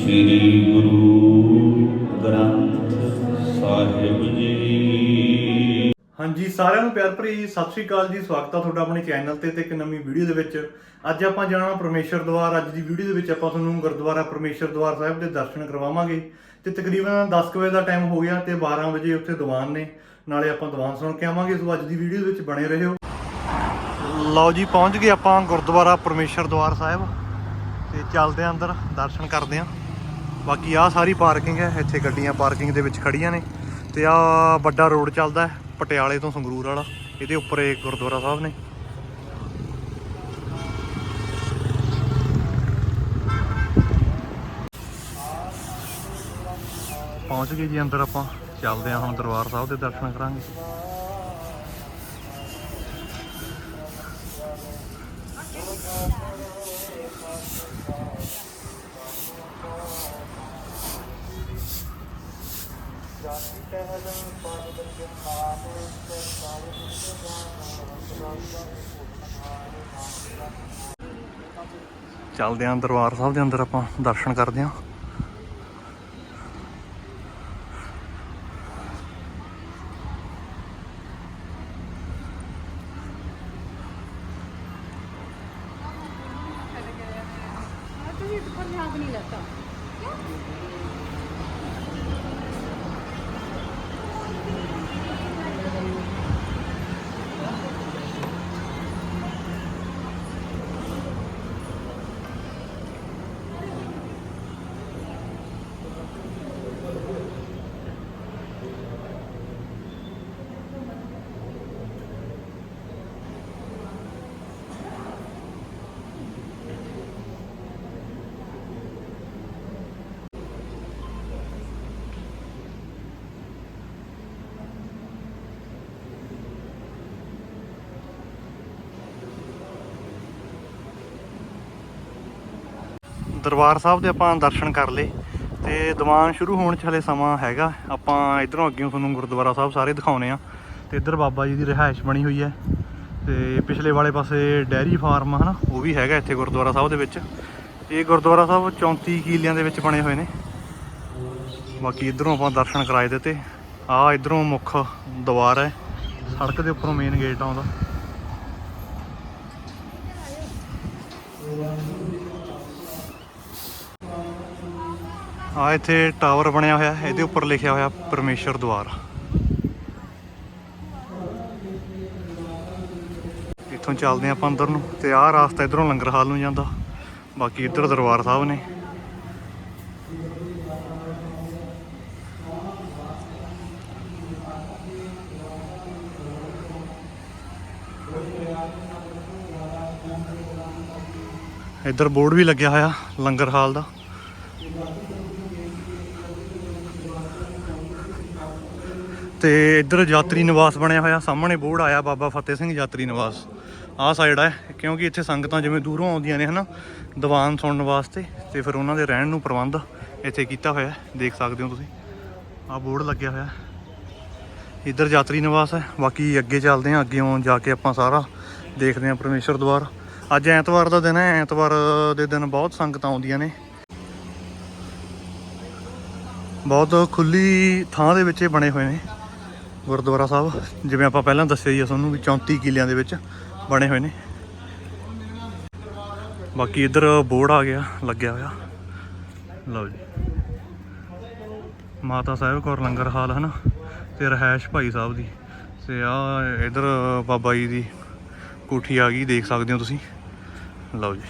ਸ੍ਰੀ ਗੁਰੂ ਗ੍ਰੰਥ ਸਾਹਿਬ ਜੀ। ਹਾਂਜੀ, ਸਾਰਿਆਂ ਨੂੰ ਪਿਆਰ ਭਰੀ ਸਤਿ ਸ਼੍ਰੀ ਅਕਾਲ ਜੀ, ਸਵਾਗਤ ਆ ਤੁਹਾਡਾ ਆਪਣੇ ਚੈਨਲ ਤੇ ਤੇ ਇੱਕ ਨਵੀਂ ਵੀਡੀਓ ਦੇ ਵਿੱਚ। ਅੱਜ ਆਪਾਂ ਜਾਣਾ ਪਰਮੇਸ਼ਰ ਦਵਾਰ ਅੱਜ ਦੀ ਵੀਡੀਓ ਦੇ ਵਿੱਚ ਆਪਾਂ ਤੁਹਾਨੂੰ ਗੁਰਦੁਆਰਾ ਪਰਮੇਸ਼ਰ ਦਵਾਰ ਸਾਹਿਬ ਦੇ ਦਰਸ਼ਨ ਕਰਵਾਵਾਂਗੇ। ਤੇ ਤਕਰੀਬਨ 10 ਕੁ ਵਜੇ ਦਾ ਟਾਈਮ ਹੋ ਗਿਆ ਤੇ 12 ਵਜੇ ਉੱਥੇ ਦੀਵਾਨ ਨੇ। ਨਾਲੇ ਆਪਾਂ ਦੀਵਾਨ ਸੁਣ ਕੇ ਆਵਾਂਗੇ, ਸੋ ਅੱਜ ਦੀ ਵੀਡੀਓ ਦੇ ਵਿੱਚ ਬਣੇ ਰਹੋ। ਲਓ ਜੀ, ਪਹੁੰਚ ਗਏ ਆਪਾਂ ਗੁਰਦੁਆਰਾ ਪਰਮੇਸ਼ਰ ਦਵਾਰ ਸਾਹਿਬ। ਤੇ ਚੱਲਦੇ ਆਂ ਅੰਦਰ, ਦਰਸ਼ਨ ਕਰਦੇ ਆਂ। ਬਾਕੀ ਆਹ ਸਾਰੀ ਪਾਰਕਿੰਗ ਹੈ, ਇੱਥੇ ਗੱਡੀਆਂ ਪਾਰਕਿੰਗ ਦੇ ਵਿੱਚ ਖੜੀਆਂ ਨੇ ਤੇ ਆਹ ਵੱਡਾ ਰੋਡ ਚੱਲਦਾ ਹੈ, ਪਟਿਆਲੇ ਤੋਂ ਸੰਗਰੂਰ ਵਾਲਾ, ਇਹਦੇ ਉੱਪਰ ਇਹ ਗੁਰਦੁਆਰਾ ਸਾਹਿਬ ਨੇ। ਪਹੁੰਚ ਗਏ ਜੀ ਅੰਦਰ ਆਪਾਂ, ਚੱਲਦੇ ਹਾਂ ਹੁਣ ਦਰਬਾਰ ਸਾਹਿਬ ਦੇ ਦਰਸ਼ਨ ਕਰਾਂਗੇ। ਚੱਲਦੇ ਆਂ ਦਰਬਾਰ ਸਾਹਿਬ ਦੇ ਅੰਦਰ ਆਪਾਂ ਦਰਸ਼ਨ ਕਰਦੇ ਆਂ। ਦਰਬਾਰ ਸਾਹਿਬ ਦੇ ਆਪਾਂ ਦਰਸ਼ਨ ਕਰ ਲਏ ਤੇ ਦੀਵਾਨ ਸ਼ੁਰੂ ਹੋਣ ਚ ਹਲੇ ਸਮਾਂ ਹੈਗਾ। ਆਪਾਂ ਇਧਰੋਂ ਅੱਗੇ ਤੁਹਾਨੂੰ ਗੁਰਦੁਆਰਾ ਸਾਹਿਬ ਸਾਰੇ ਦਿਖਾਉਨੇ ਆ ਤੇ ਇੱਧਰ ਬਾਬਾ ਜੀ ਦੀ ਰਿਹਾਇਸ਼ ਬਣੀ ਹੋਈ ਹੈ ਤੇ ਪਿਛਲੇ ਵਾਲੇ ਪਾਸੇ ਡੈਰੀ ਫਾਰਮ ਹਨਾ, ਉਹ ਵੀ ਹੈਗਾ ਇੱਥੇ ਗੁਰਦੁਆਰਾ ਸਾਹਿਬ ਦੇ ਵਿੱਚ। ਇਹ ਗੁਰਦੁਆਰਾ ਸਾਹਿਬ 34 ਕਿਲਿਆਂ ਦੇ ਵਿੱਚ ਬਣੇ ਹੋਏ ਨੇ। ਬਾਕੀ ਇਧਰੋਂ ਆਪਾਂ ਦਰਸ਼ਨ ਕਰਾਏ ਦਿੱਤੇ। ਆ ਇਧਰੋਂ ਮੁੱਖ ਦੀਵਾਰ ਹੈ। ਸੜਕ ਦੇ ਉੱਪਰੋਂ ਮੇਨ ਗੇਟ ਆਉਂਦਾ। ਆ ਇੱਥੇ ਟਾਵਰ ਬਣਿਆ ਹੋਇਆ, ਇਹਦੇ ਉੱਪਰ ਲਿਖਿਆ ਹੋਇਆ ਪਰਮੇਸ਼ਰ ਦਵਾਰ। ਇੱਥੋਂ ਚੱਲਦੇ ਹਾਂ ਆਪਾਂ ਅੰਦਰ ਨੂੰ, ਤੇ ਆਹ ਰਾਸਤਾ ਇਧਰੋਂ ਲੰਗਰ ਹਾਲ ਨੂੰ ਜਾਂਦਾ। ਬਾਕੀ ਇੱਧਰ ਦਰਬਾਰ ਸਾਹਿਬ ਨੇ। ਇੱਧਰ ਬੋਰਡ ਵੀ ਲੱਗਿਆ ਹੋਇਆ ਲੰਗਰ ਹਾਲ ਦਾ। ਤੇ ਇੱਧਰ ਯਾਤਰੀ ਨਿਵਾਸ ਬਣਿਆ ਹੋਇਆ, ਸਾਹਮਣੇ ਬੋਰਡ ਆਇਆ ਬਾਬਾ ਫਤਿਹ ਸਿੰਘ ਯਾਤਰੀ ਨਿਵਾਸ। ਆਹ ਸਾਈਡ ਹੈ ਕਿਉਂਕਿ ਇੱਥੇ ਸੰਗਤਾਂ ਜਿਵੇਂ ਦੂਰੋਂ ਆਉਂਦੀਆਂ ਨੇ ਹਨਾ, ਦੀਵਾਨ ਸੁਣਨ ਵਾਸਤੇ, ਤੇ ਫਿਰ ਉਹਨਾਂ ਦੇ ਰਹਿਣ ਨੂੰ ਪ੍ਰਬੰਧ ਇੱਥੇ ਕੀਤਾ ਹੋਇਆ, ਦੇਖ ਸਕਦੇ ਹੋ ਤੁਸੀਂ। ਆਹ ਬੋਰਡ ਲੱਗਿਆ ਹੋਇਆ। ਇੱਧਰ ਯਾਤਰੀ ਨਿਵਾਸ ਹੈ, ਬਾਕੀ ਅੱਗੇ ਚੱਲਦੇ ਹਾਂ, ਅੱਗੇ ਜਾ ਕੇ ਆਪਾਂ ਸਾਰਾ ਦੇਖਦੇ ਹਾਂ ਪਰਮੇਸ਼ਰ ਦਵਾਰ ਅੱਜ ਐਤਵਾਰ ਦਾ ਦਿਨ ਹੈ, ਐਤਵਾਰ ਦੇ ਦਿਨ ਬਹੁਤ ਸੰਗਤਾਂ ਆਉਂਦੀਆਂ ਨੇ। ਬਹੁਤ ਖੁੱਲੀ ਥਾਂ ਦੇ ਵਿੱਚ ਇਹ ਬਣੇ ਹੋਏ ਨੇ। ਗੁਰਦੁਆਰਾ ਸਾਹਿਬ, ਜਿਵੇਂ ਆਪਾਂ ਪਹਿਲਾਂ ਦੱਸਿਆ ਹੀ ਤੁਹਾਨੂੰ ਵੀ 34 ਕਿਲਿਆਂ ਦੇ ਵਿੱਚ ਬਣੇ ਹੋਏ ਨੇ। ਬਾਕੀ ਇੱਧਰ ਬੋਰਡ ਆ ਗਿਆ, ਲੱਗਿਆ ਹੋਇਆ। ਲਓ ਜੀ। ਮਾਤਾ ਸਾਹਿਬ ਕੌਰ ਲੰਗਰ ਹਾਲ, ਹਨਾ? ਤੇ ਰਹਿائش ਭਾਈ ਸਾਹਿਬ ਦੀ। ਤੇ ਆ ਇੱਧਰ ਬਾਬਾ ਜੀ ਦੀ ਕੋਠੀ ਆ ਗਈ, ਦੇਖ ਸਕਦੇ ਹੋ ਤੁਸੀਂ। ਲਓ ਜੀ।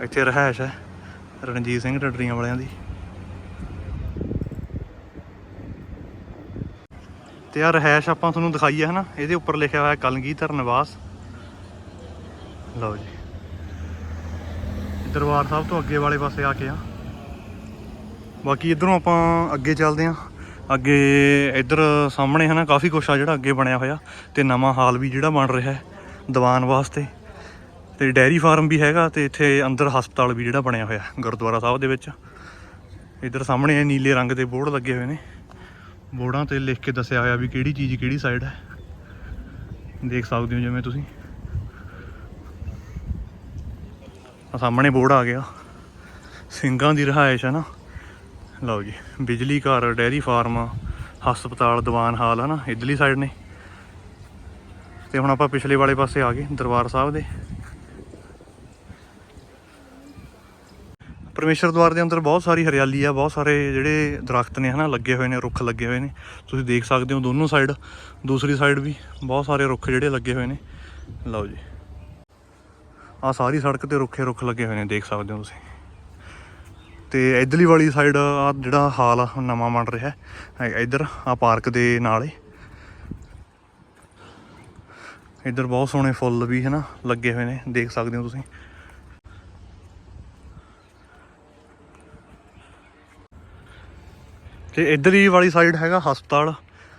ਇੱਥੇ ਰਹਿائش ਹੈ, ਰਣਜੀਤ ਸਿੰਘ ਟੱਟਰੀਆਂ ਵਾਲਿਆਂ ਦੀ। ਤੇ ਆ ਰਹਿਸ਼ ਆਪਾਂ ਤੁਹਾਨੂੰ ਦਿਖਾਈ ਹੈ ਹਨਾ? ਇਹਦੇ ਉੱਪਰ ਲਿਖਿਆ ਹੋਇਆ ਕਲਗੀਧਰ ਨਿਵਾਸ। ਲਓ ਜੀ। ਦਰਬਾਰ ਸਾਹਿਬ ਤੋਂ ਅੱਗੇ ਵਾਲੇ ਪਾਸੇ ਆ ਕੇ ਆ। ਬਾਕੀ ਇਧਰੋਂ ਆਪਾਂ ਅੱਗੇ ਚੱਲਦੇ ਆ ਅੱਗੇ ਇਧਰ ਸਾਹਮਣੇ ਹਨਾ, ਕਾਫੀ ਕੁਛ ਆ ਜਿਹੜਾ ਅੱਗੇ ਬਣਿਆ ਹੋਇਆ। ਤੇ ਨਵਾਂ ਹਾਲ ਵੀ ਜਿਹੜਾ ਬਣ ਰਿਹਾ ਹੈ ਦੀਵਾਨ ਵਾਸਤੇ। ਤੇ ਡੈਰੀ ਫਾਰਮ ਵੀ ਹੈਗਾ ਤੇ ਇੱਥੇ ਅੰਦਰ ਹਸਪਤਾਲ ਵੀ ਜਿਹੜਾ ਬਣਿਆ ਹੋਇਆ ਗੁਰਦੁਆਰਾ ਸਾਹਿਬ ਦੇ ਵਿੱਚ। ਇਧਰ ਸਾਹਮਣੇ ਨੀਲੇ ਰੰਗ ਦੇ ਬੋਰਡ ਲੱਗੇ ਹੋਏ ਨੇ। ਬੋਰਡਾਂ ਤੇ ਲਿਖ ਕੇ ਦੱਸਿਆ ਹੋਇਆ ਵੀ ਕਿਹੜੀ ਚੀਜ਼ ਕਿਹੜੀ ਸਾਈਡ ਹੈ। ਦੇਖ ਸਕਦੇ ਹੋ ਜਿਵੇਂ ਤੁਸੀਂ। ਆ ਸਾਹਮਣੇ ਬੋਰਡ ਆ ਗਿਆ। ਸਿੰਘਾਂ ਦੀ ਰਿਹਾਇਸ਼ ਹੈ ਨਾ। ਲਓ ਜੀ, ਬਿਜਲੀ ਘਰ, ਡੈਰੀ ਫਾਰਮ, ਹਸਪਤਾਲ, ਦੀਵਾਨ ਹਾਲ, ਹੈ ਨਾ, ਇਧਰਲੀ ਸਾਈਡ ਨੇ। ਤੇ ਹੁਣ ਆਪਾਂ ਪਿਛਲੇ ਵਾਲੇ ਪਾਸੇ ਆ ਗਏ, ਦਰਬਾਰ ਸਾਹਿਬ ਦੇ। ਪਰਮੇਸ਼ਰ ਦਵਾਰ ਦੇ ਅੰਦਰ ਬਹੁਤ ਸਾਰੀ ਹਰਿਆਲੀ ਆ, ਬਹੁਤ ਸਾਰੇ ਜਿਹੜੇ ਦਰਖਤ ਨੇ ਹਨਾ, ਲੱਗੇ ਹੋਏ ਨੇ, ਰੁੱਖ ਲੱਗੇ ਹੋਏ ਨੇ। ਤੁਸੀਂ ਦੇਖ ਸਕਦੇ ਹੋ ਦੋਨੋਂ ਸਾਈਡ ਦੂਸਰੀ ਸਾਈਡ ਵੀ ਬਹੁਤ ਸਾਰੇ ਰੁੱਖ ਜਿਹੜੇ ਲੱਗੇ ਹੋਏ ਨੇ। ਲਓ ਜੀ। ਆ ਸਾਰੀ ਸੜਕ ਤੇ ਰੁੱਖੇ ਰੁੱਖ ਲੱਗੇ ਹੋਏ ਨੇ, ਦੇਖ ਸਕਦੇ ਹੋ ਤੁਸੀਂ। ਤੇ ਇਧਰਲੀ ਵਾਲੀ ਸਾਈਡ ਆ ਜਿਹੜਾ ਹਾਲ ਆ ਨਵਾਂ ਬਣ ਰਿਹਾ ਹੈ। ਇਧਰ ਆ ਪਾਰਕ ਦੇ ਨਾਲ ਹੀ ਇਧਰ ਬਹੁਤ ਸੋਹਣੇ ਫੁੱਲ ਵੀ ਹਨਾ, ਲੱਗੇ ਹੋਏ ਨੇ, ਦੇਖ ਸਕਦੇ ਹੋ ਤੁਸੀਂ। ਤੇ ਇੱਧਰ ਹੀ ਵਾਲੀ ਸਾਈਡ ਹੈਗਾ ਹਸਪਤਾਲ,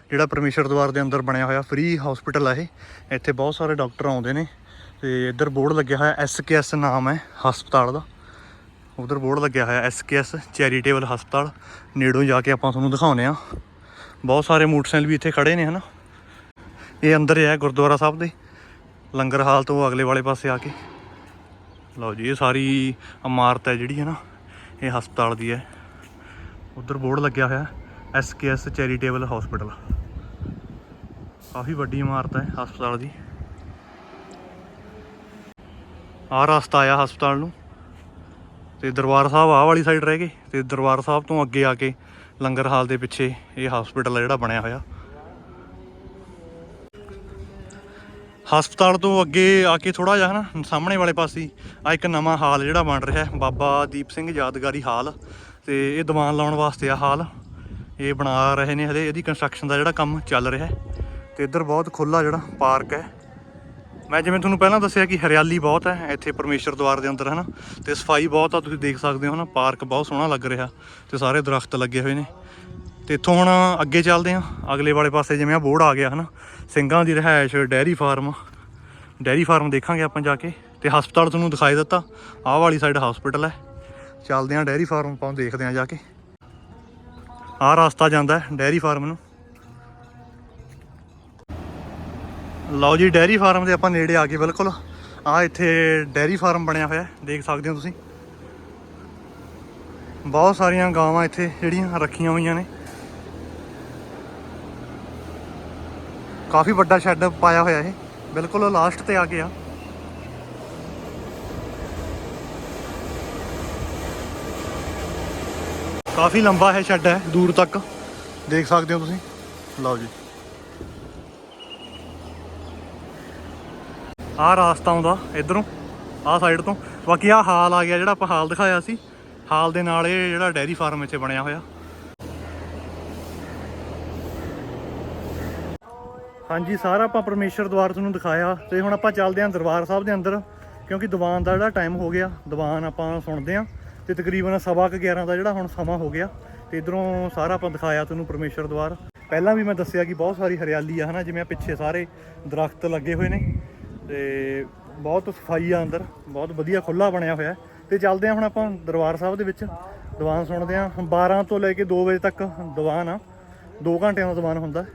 ਜਿਹੜਾ ਪਰਮੇਸ਼ਰ ਦਵਾਰ ਦੇ ਅੰਦਰ ਬਣਿਆ ਹੋਇਆ ਫ੍ਰੀ ਹਸਪੀਟਲ ਆ ਇਹ। ਇੱਥੇ ਬਹੁਤ ਸਾਰੇ ਡਾਕਟਰ ਆਉਂਦੇ ਨੇ ਤੇ ਇੱਧਰ ਬੋਰਡ ਲੱਗਿਆ ਹੋਇਆ ਐਸਕੇਐਸ ਨਾਮ ਹੈ ਹਸਪਤਾਲ ਦਾ। ਉਧਰ ਬੋਰਡ ਲੱਗਿਆ ਹੋਇਆ ਐਸਕੇਐਸ ਚੈਰੀਟੇਬਲ ਹਸਪਤਾਲ। ਨੇੜੋਂ ਜਾ ਕੇ ਆਪਾਂ ਤੁਹਾਨੂੰ ਦਿਖਾਉਨੇ ਆ ਬਹੁਤ ਸਾਰੇ ਮੋਟਰਸਾਈਕਲ ਵੀ ਇੱਥੇ ਖੜੇ ਨੇ, ਹਨਾ। ਇਹ ਅੰਦਰ ਹੈ ਗੁਰਦੁਆਰਾ ਸਾਹਿਬ ਦੇ, ਲੰਗਰ ਹਾਲ ਤੋਂ ਅਗਲੇ ਵਾਲੇ ਪਾਸੇ ਆ ਕੇ। ਲਓ ਜੀ, ਇਹ ਸਾਰੀ ਇਮਾਰਤ ਹੈ ਜਿਹੜੀ ਹੈ ਨਾ ਇਹ ਹਸਪਤਾਲ ਦੀ ਹੈ। ਉਧਰ ਬੋਰਡ ਲੱਗਿਆ ਹੋਇਆ ਐਸਕੇਐਸ ਚੈਰੀਟੇਬਲ ਹਸਪੀਟਲ। ਕਾਫੀ ਵੱਡੀ ਇਮਾਰਤ ਹੈ ਹਸਪਤਾਲ ਦੀ। ਆਹ ਰਸਤਾ ਆਇਆ ਹਸਪਤਾਲ ਨੂੰ। ਤੇ ਦਰਬਾਰ ਸਾਹਿਬ ਆਹ ਵਾਲੀ ਸਾਈਡ ਰਹਿ ਗਏ। ਤੇ ਦਰਬਾਰ ਸਾਹਿਬ ਤੋਂ ਅੱਗੇ ਆ ਕੇ ਲੰਗਰ ਹਾਲ ਦੇ ਪਿੱਛੇ ਇਹ ਹਸਪੀਟਲ ਆ ਜਿਹੜਾ ਬਣਿਆ ਹੋਇਆ। ਹਸਪਤਾਲ ਤੋਂ ਅੱਗੇ ਆ ਕੇ ਥੋੜਾ ਜਿਹਾ ਨਾ ਸਾਹਮਣੇ ਵਾਲੇ ਪਾਸੇ ਆ ਇੱਕ ਨਵਾਂ ਹਾਲ ਜਿਹੜਾ ਬਣ ਰਿਹਾ ਹੈ, ਬਾਬਾ ਦੀਪ ਸਿੰਘ ਯਾਦਗਾਰੀ ਹਾਲ। ਤੇ ਇਹ ਦੀਵਾਨ ਲਾਉਣ ਵਾਸਤੇ ਆ ਹਾਲ। ਇਹ ਬਣਾ ਰਹੇ ਨੇ ਹਲੇ ਇਹਦੀ ਕੰਸਟਰਕਸ਼ਨ ਦਾ ਜਿਹੜਾ ਕੰਮ ਚੱਲ ਰਿਹਾ ਹੈ। ਤੇ ਇੱਧਰ ਬਹੁਤ ਖੁੱਲਾ ਜਿਹੜਾ ਪਾਰਕ ਹੈ। ਮੈਂ ਜਿਵੇਂ ਤੁਹਾਨੂੰ ਪਹਿਲਾਂ ਦੱਸਿਆ ਕਿ ਹਰਿਆਲੀ ਬਹੁਤ ਹੈ, ਇੱਥੇ ਪਰਮੇਸ਼ਰ ਦਵਾਰ ਦੇ ਅੰਦਰ, ਹਨਾ? ਤੇ ਸਫ਼ਾਈ ਬਹੁਤ ਆ, ਤੁਸੀਂ ਦੇਖ ਸਕਦੇ ਹੋ ਨਾ ਪਾਰਕ ਬਹੁਤ ਸੋਹਣਾ ਲੱਗ ਰਿਹਾ ਤੇ ਸਾਰੇ ਦਰਖਤ ਲੱਗੇ ਹੋਏ ਨੇ। ਤੇ ਇੱਥੋਂ ਹੁਣ ਅੱਗੇ ਚੱਲਦੇ ਹਾਂ। ਅਗਲੇ ਵਾਲੇ ਪਾਸੇ ਜਿਵੇਂ ਆ ਬੋਰਡ ਆ ਗਿਆ, ਹਨਾ? ਸਿੰਘਾਂ ਦੀ ਰਿਹਾਇਸ਼, ਡੈਰੀ ਫਾਰਮ। ਡੈਰੀ ਫਾਰਮ ਦੇਖਾਂਗੇ ਆਪਾਂ ਜਾ ਕੇ। ਤੇ ਹਸਪਤਾਲ ਤੁਹਾਨੂੰ ਦਿਖਾਈ ਦਿੱਤਾ। ਆਹ ਵਾਲੀ ਸਾਈਡ ਹਸਪੀਟਲ ਹੈ। ਚੱਲਦੇ ਹਾਂ ਡੈਰੀ ਫਾਰਮ, ਆਪਾਂ ਦੇਖਦੇ ਹਾਂ ਜਾ ਕੇ। ਆਹ ਰਸਤਾ ਜਾਂਦਾ ਹੈ ਡੈਰੀ ਫਾਰਮ ਨੂੰ। ਲਓ ਜੀ, ਡੈਰੀ ਫਾਰਮ ਦੇ ਆਪਾਂ ਨੇੜੇ ਆ ਗਏ, ਬਿਲਕੁਲ। ਆ ਇੱਥੇ ਡੈਰੀ ਫਾਰਮ ਬਣਿਆ ਹੋਇਆ ਦੇਖ ਸਕਦੇ ਹੋ ਤੁਸੀਂ। ਬਹੁਤ ਸਾਰੀਆਂ ਗਾਵਾਂ ਇੱਥੇ ਜਿਹੜੀਆਂ ਰੱਖੀਆਂ ਹੋਈਆਂ ਨੇ। ਕਾਫੀ ਵੱਡਾ ਸ਼ੈੱਡ ਪਾਇਆ ਹੋਇਆ ਇਹ, ਬਿਲਕੁਲ ਲਾਸਟ ਤੇ ਆ ਗਿਆ ਕਾਫੀ ਲੰਬਾ ਹੈ ਸ਼ੈੱਡ ਹੈ, ਦੂਰ ਤੱਕ। ਦੇਖ ਸਕਦੇ ਹੋ ਤੁਸੀਂ? ਲਓ ਜੀ। ਆਹ ਰਾਸਤਾ ਆਉਂਦਾ ਇਧਰੋਂ, ਆਹ ਸਾਈਡ ਤੋਂ। ਬਾਕੀ ਆਹ ਹਾਲ ਆ ਗਿਆ ਜਿਹੜਾ ਆਪਾਂ ਹਾਲ ਦਿਖਾਇਆ ਸੀ। ਹਾਲ ਦੇ ਨਾਲ ਇਹ ਜਿਹੜਾ ਡੈਰੀ ਫਾਰਮ ਇੱਥੇ ਬਣਿਆ ਹੋਇਆ। ਹਾਂਜੀ, ਸਾਰਾ ਆਪਾਂ ਪਰਮੇਸ਼ਰ ਦਵਾਰ ਤੁਹਾਨੂੰ ਦਿਖਾਇਆ। ਤੇ ਹੁਣ ਆਪਾਂ ਚੱਲਦੇ ਹਾਂ ਦਰਬਾਰ ਸਾਹਿਬ ਦੇ ਅੰਦਰ, ਕਿਉਂਕਿ ਦੀਵਾਨ ਦਾ ਜਿਹੜਾ ਟਾਈਮ ਹੋ ਗਿਆ। ਦੀਵਾਨ ਆਪਾਂ ਸੁਣਦੇ ਹਾਂ। ਤੇ ਤਕਰੀਬਨ ਸਵਾ ਕੁ 11 ਦਾ ਜਿਹੜਾ ਹੁਣ ਸਮਾਂ ਹੋ ਗਿਆ ਤੇ ਇਧਰੋਂ ਸਾਰਾ ਆਪਾਂ ਦਿਖਾਇਆ ਤੁਹਾਨੂੰ ਪਰਮੇਸ਼ਰ ਦਵਾਰ ਪਹਿਲਾਂ ਵੀ ਮੈਂ ਦੱਸਿਆ ਕਿ ਬਹੁਤ ਸਾਰੀ ਹਰਿਆਲੀ ਆ, ਹਨਾ, ਜਿਵੇਂ ਆਹ ਪਿੱਛੇ ਸਾਰੇ ਦਰਖਤ ਲੱਗੇ ਹੋਏ ਨੇ ਤੇ ਬਹੁਤ ਸਫ਼ਾਈ ਆ ਅੰਦਰ, ਬਹੁਤ ਵਧੀਆ ਖੁੱਲਾ ਬਣਿਆ ਹੋਇਆ ਹੈ। ਤੇ ਚੱਲਦੇ ਆ ਹੁਣ ਆਪਾਂ ਦਰਬਾਰ ਸਾਹਿਬ ਦੇ ਵਿੱਚ ਦੀਵਾਨ ਸੁਣਦੇ ਆ 12 ਤੋਂ ਲੈ ਕੇ 2 ਵਜੇ ਤੱਕ ਦੀਵਾਨ ਆ 2 ਘੰਟਿਆਂ ਦਾ ਦੀਵਾਨ ਹੁੰਦਾ ਹੈ।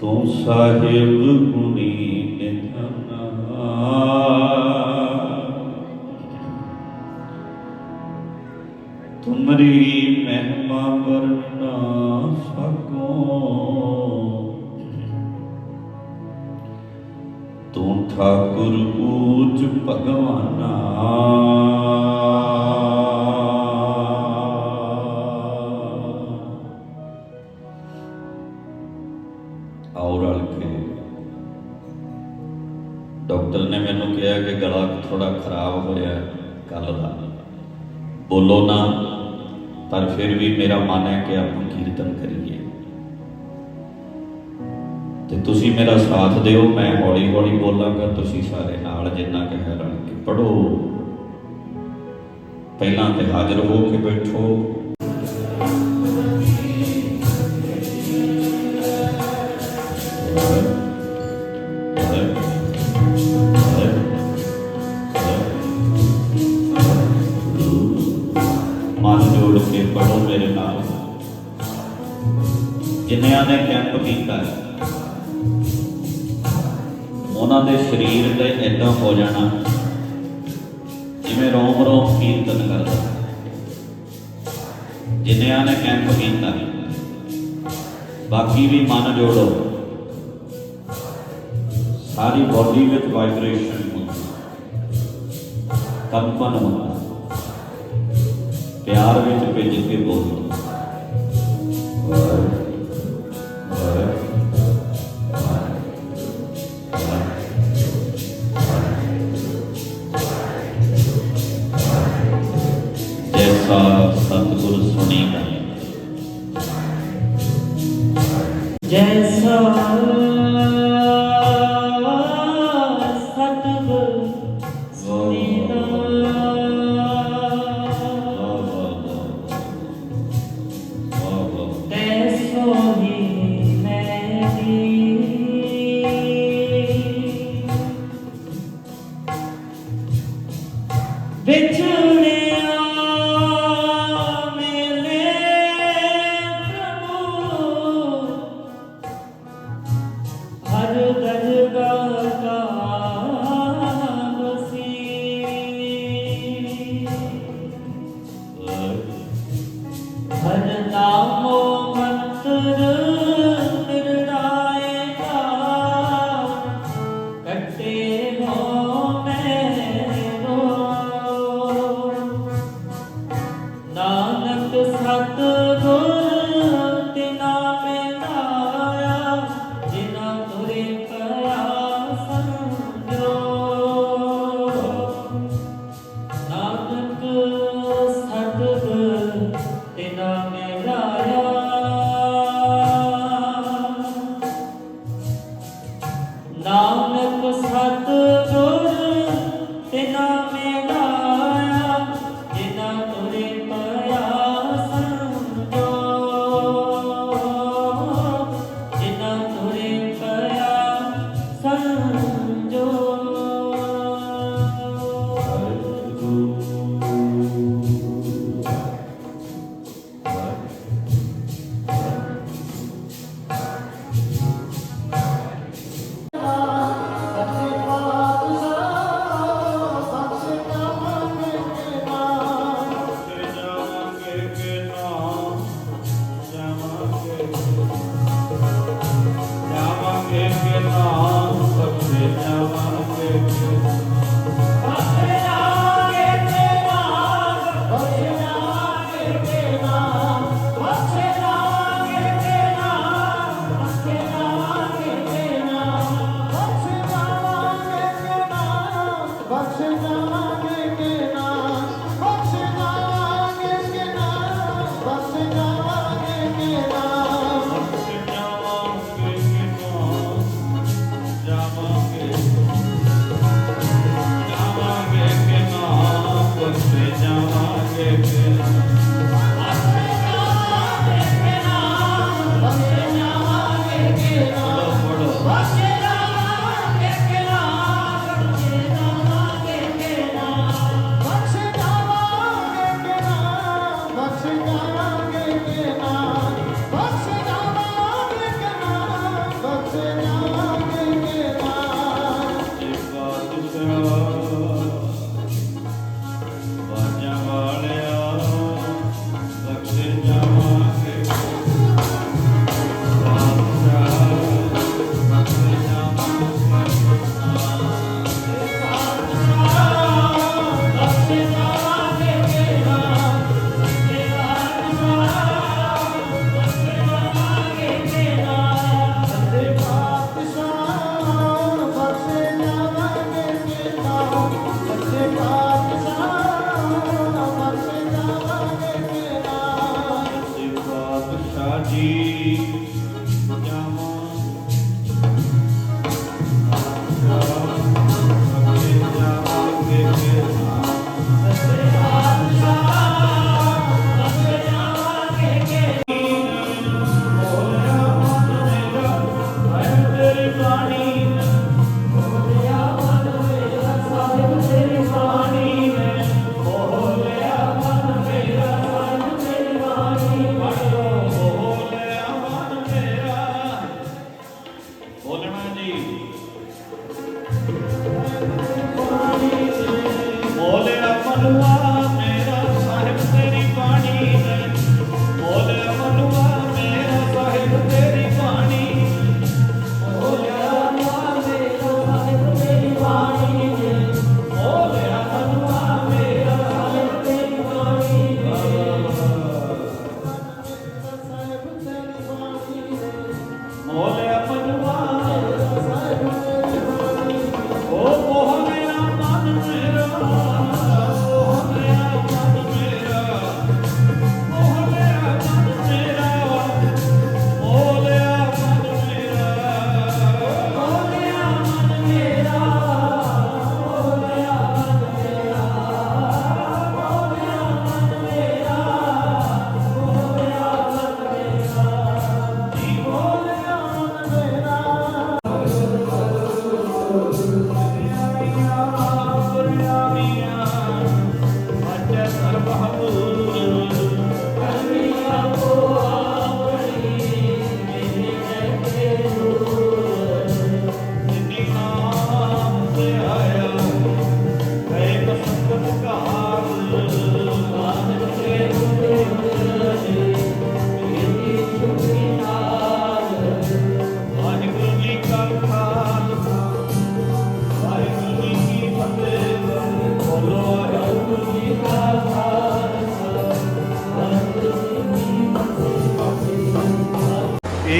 ਤੂੰ ਸਾਹਿਬ ਗੁਣੀ ਨਿਧਨਾ ਤੁਮਰੀ ਮਹਿਮਾ ਵਰਨਾ ਨਾ ਸਕੋ ਤੂੰ ਠਾਕੁਰ ਊਚ ਭਗਵਾਨਾ ਡਾਕਟਰ ਨੇ ਮੈਨੂੰ ਕਿਹਾ ਕਿ ਗਲਾ ਥੋੜਾ ਖਰਾਬ ਹੋਇਆ ਕੱਲ ਦਾ। ਬੋਲੋ ਨਾ, ਪਰ ਫਿਰ ਵੀ ਮੇਰਾ ਮਨ ਹੈ ਕਿ ਆਪਾਂ ਕੀਰਤਨ ਕਰੀਏ। ਤੇ ਤੁਸੀਂ ਮੇਰਾ ਸਾਥ ਦਿਓ, ਮੈਂ ਹੌਲੀ ਹੌਲੀ ਬੋਲਾਂਗਾ, ਤੁਸੀਂ ਸਾਰੇ ਨਾਲ ਜਿੰਨਾ ਕਿ ਹੈ ਰਲ ਕੇ ਪੜੋ ਪਹਿਲਾਂ ਤੇ ਹਾਜ਼ਰ ਹੋ ਕੇ ਬੈਠੋ। ਜੋੜ ਕੇ ਪੜੋ ਮੇਰੇ ਨਾਲ। ਜਿਨ੍ਹਾਂ ਨੇ ਕੈਂਪ ਕੀਤਾ ਹੈ, ਉਹਨਾਂ ਦੇ ਸਰੀਰ ਤੇ ਇਦਾਂ ਹੋ ਜਾਣਾ ਜਿਵੇਂ ਰੋਮ ਰੋਮ ਕੀਰਤਨ ਕਰਦਾ ਜਿਨ੍ਹਾਂ ਨੇ ਕੈਂਪ ਕੀਤਾ ਬਾਕੀ ਵੀ ਮਨ ਜੋੜੋ, ਸਾਰੀ ਬਾਡੀ ਵਿੱਚ ਵਾਈਬ੍ਰੇਸ਼ਨ ਹੁੰਦੀ ਕੰਪਨ ਹੁੰਦਾ ਪਿਆਰ ਵਿੱਚ ਭਿੱਜ ਕੇ ਬੋਲੋ ਜੈਸਾ Victory.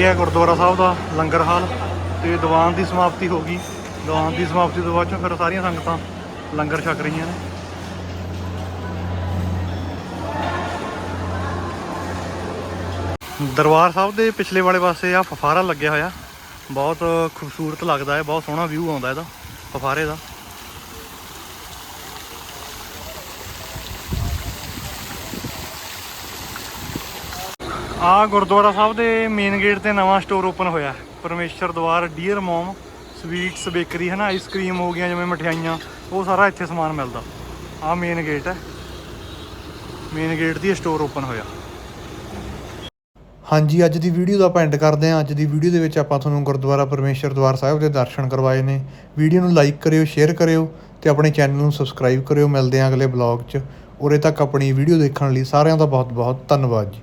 ਹੈ ਗੁਰਦੁਆਰਾ ਸਾਹਿਬ ਦਾ ਲੰਗਰ ਹਾਲ ਤੇ ਦੀਵਾਨ ਦੀ ਸਮਾਪਤੀ ਹੋ ਗਈ। ਦੀਵਾਨ ਦੀ ਸਮਾਪਤੀ ਤੋਂ ਬਾਅਦ ਚੋਂ ਫਿਰ ਸਾਰੀਆਂ ਸੰਗਤਾਂ ਲੰਗਰ ਛਕ ਰਹੀਆਂ ਨੇ। ਦਰਬਾਰ ਸਾਹਿਬ ਦੇ ਪਿਛਲੇ ਵਾਲੇ ਪਾਸੇ ਆ ਫਫਾਰਾ ਲੱਗਿਆ ਹੋਇਆ। ਬਹੁਤ ਖੂਬਸੂਰਤ ਲੱਗਦਾ ਹੈ, ਬਹੁਤ ਸੋਹਣਾ ਵਿਊ ਆਉਂਦਾ ਇਹਦਾ ਫਫਾਰੇ ਦਾ। ਆ ਗੁਰਦੁਆਰਾ ਸਾਹਿਬ ਦੇ ਮੇਨ ਗੇਟ ਤੇ ਨਵਾਂ ਸਟੋਰ ਓਪਨ ਹੋਇਆ ਹੈ। ਪਰਮੇਸ਼ਰ ਦਵਾਰ ਡੀਅਰ ਮੋਮ ਸਵੀਟਸ ਬੇਕਰੀ ਹੈ ਨਾ ਆਈਸਕ੍ਰੀਮ ਹੋ ਗਈਆਂ, ਜਿਵੇਂ ਮਠਿਆਈਆਂ, ਉਹ ਸਾਰਾ ਇੱਥੇ ਸਮਾਨ ਮਿਲਦਾ। ਆ ਮੇਨ ਗੇਟ ਹੈ। ਮੇਨ ਗੇਟ ਦੀ ਸਟੋਰ ਓਪਨ ਹੋਇਆ। ਹਾਂਜੀ, ਅੱਜ ਦੀ ਵੀਡੀਓ ਦਾ ਆਪਾਂ ਐਂਡ ਕਰਦੇ ਹਾਂ। ਅੱਜ ਦੀ ਵੀਡੀਓ ਦੇ ਵਿੱਚ ਆਪਾਂ ਤੁਹਾਨੂੰ ਗੁਰਦੁਆਰਾ ਪਰਮੇਸ਼ਰ ਦਵਾਰ ਸਾਹਿਬ ਦੇ ਦਰਸ਼ਨ ਕਰਵਾਏ ਨੇ। ਵੀਡੀਓ ਨੂੰ ਲਾਈਕ ਕਰਿਓ ਸ਼ੇਅਰ ਕਰਿਓ ਤੇ ਆਪਣੇ ਚੈਨਲ ਨੂੰ ਸਬਸਕ੍ਰਾਈਬ ਕਰਿਓ। ਮਿਲਦੇ ਹਾਂ ਅਗਲੇ ਬਲੌਗ 'ਚ। ਉਰੇ ਤੱਕ ਆਪਣੀ ਵੀਡੀਓ ਦੇਖਣ ਲਈ ਸਾਰਿਆਂ ਦਾ ਬਹੁਤ ਬਹੁਤ ਧੰਨਵਾਦ ਜੀ।